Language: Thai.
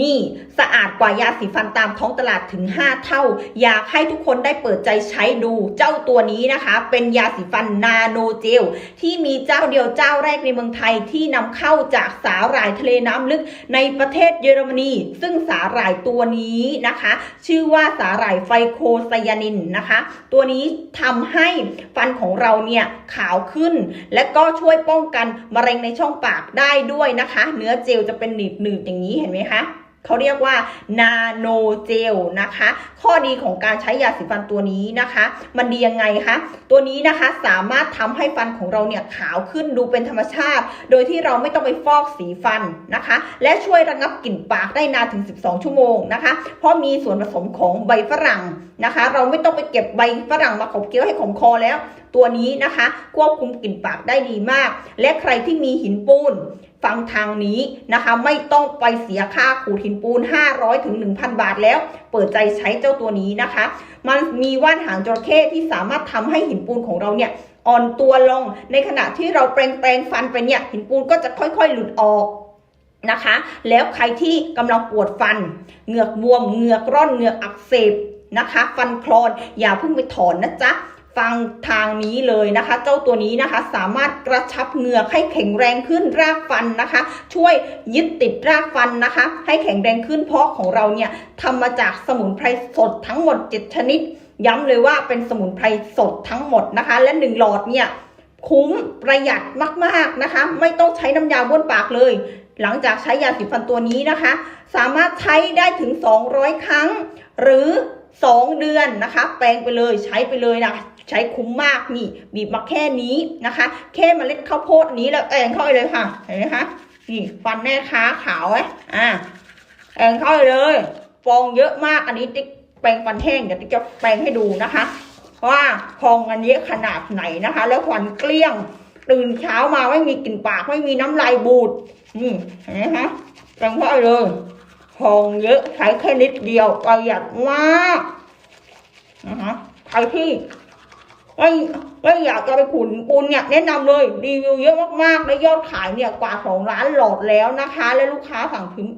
นี่สะอาดกว่ายาสีฟันตามท้องตลาดถึง 5 เท่า อยากให้ทุกคนได้เปิดใจใช้ดูเจ้าตัวนี้นะคะ เป็นยาสีฟันนาโนเจล ที่มีเจ้าเดียวเจ้าแรกในเมืองไทยที่นำเข้าจากสาหร่ายทะเลน้ำลึกในประเทศเยอรมนี ซึ่งสาหร่ายตัวนี้นะคะ ชื่อว่าสาหร่ายไฟโคไซยานินนะคะ ตัวนี้ทำให้ฟันของเราเนี่ยขาวขึ้น และก็ช่วยป้องกันมะเร็งในช่องปากได้ด้วยนะคะ เนื้อเจลจะเป็นหนืดๆอย่างนี้เห็นไหมคะ เขาเรียกว่านาโนเจลนะคะ ข้อดีของการใช้ยาสีฟันตัวนี้นะคะ มันดียังไงคะตัวนี้นะคะสามารถทำให้ฟันของเราเนี่ยขาวขึ้นดูเป็นธรรมชาติ โดยที่เราไม่ต้องไปฟอกสีฟันนะคะ และช่วยระงับกลิ่นปากได้นานถึง 12 ชั่วโมงนะคะ เพราะมีส่วนผสมของใบฝรั่งนะคะ เราไม่ต้องไปเก็บใบฝรั่งมาขบเคี้ยวให้ขมคอแล้ว ตัวนี้นะคะ ควบคุมกลิ่นปากได้ดีมาก และใครที่มีหินปูน ฟังทางนี้นะคะ ไม่ต้องไปเสียค่าขูดหินปูน 500ถึง1,000 บาทแล้ว เปิดใจใช้เจ้าตัวนี้นะคะ มันมีว่านหางจระเข้ที่สามารถทำให้หินปูนของเราเนี่ยอ่อนตัวลง ในขณะที่เราแปรงแปรงฟันไปเนี่ยหินปูนก็จะค่อยๆ หลุดออกนะคะ แล้วใครที่กำลังปวดฟัน เหงือกบวม เหงือกร่อน เหงือกอักเสบนะคะ ฟันคลอน อย่าเพิ่งไปถอนนะจ๊ะ ฟังทางนี้เลยนะคะ เจ้าตัวนี้นะคะสามารถกระชับเหงือกให้แข็งแรงขึ้นรากฟันนะคะ ช่วยยึดติดรากฟันนะคะ ให้แข็งแรงขึ้นเพราะของเราเนี่ยทำมาจากสมุนไพรสดทั้งหมด 7 ชนิด ย้ำเลยว่าเป็นสมุนไพรสดทั้งหมดนะคะ และหนึ่งหลอดเนี่ยคุ้มประหยัดมากๆนะคะ ไม่ต้องใช้น้ำยาบ้วนปากเลย หลังจากใช้ยาสีฟันตัวนี้นะคะ สามารถใช้ได้ถึง 200 ครั้ง หรือ 2 เดือนนะคะ แปลงไปเลยใช้ไปเลยนะใช้คุ้มมากนี่ บีบมาแค่นี้นะคะ แค่เมล็ดข้าวโพดนี้แล้วแองเข้าไปเลยค่ะเห็นไหมคะนี่ฟันแม่ค้าขาวไหมอ่าแองเข้าไปเลยฟองเยอะมากอันนี้ติ๊กแปรงฟันแห้งเดี๋ยวติ๊กจะแปรงให้ดูนะคะ ว่าพองอันนี้ขนาดไหนนะคะ แล้วฟันเกลี้ยง ตื่นเช้ามาไม่มีกลิ่นปากไม่มีน้ำลายบูดนี่เห็นไหมคะแปรงเข้าไปเลยพองเยอะใช้แค่นิดเดียวประหยัดมากนะคะใครที่ไม่ไม่อยากจะไปขุนปูนเนี่ยแนะนำเลยรีวิวเยอะมากๆและยอดขายเนี่ยกว่าสองล้านหลอดแล้วนะคะ และลูกค้าสั่งพิมพ์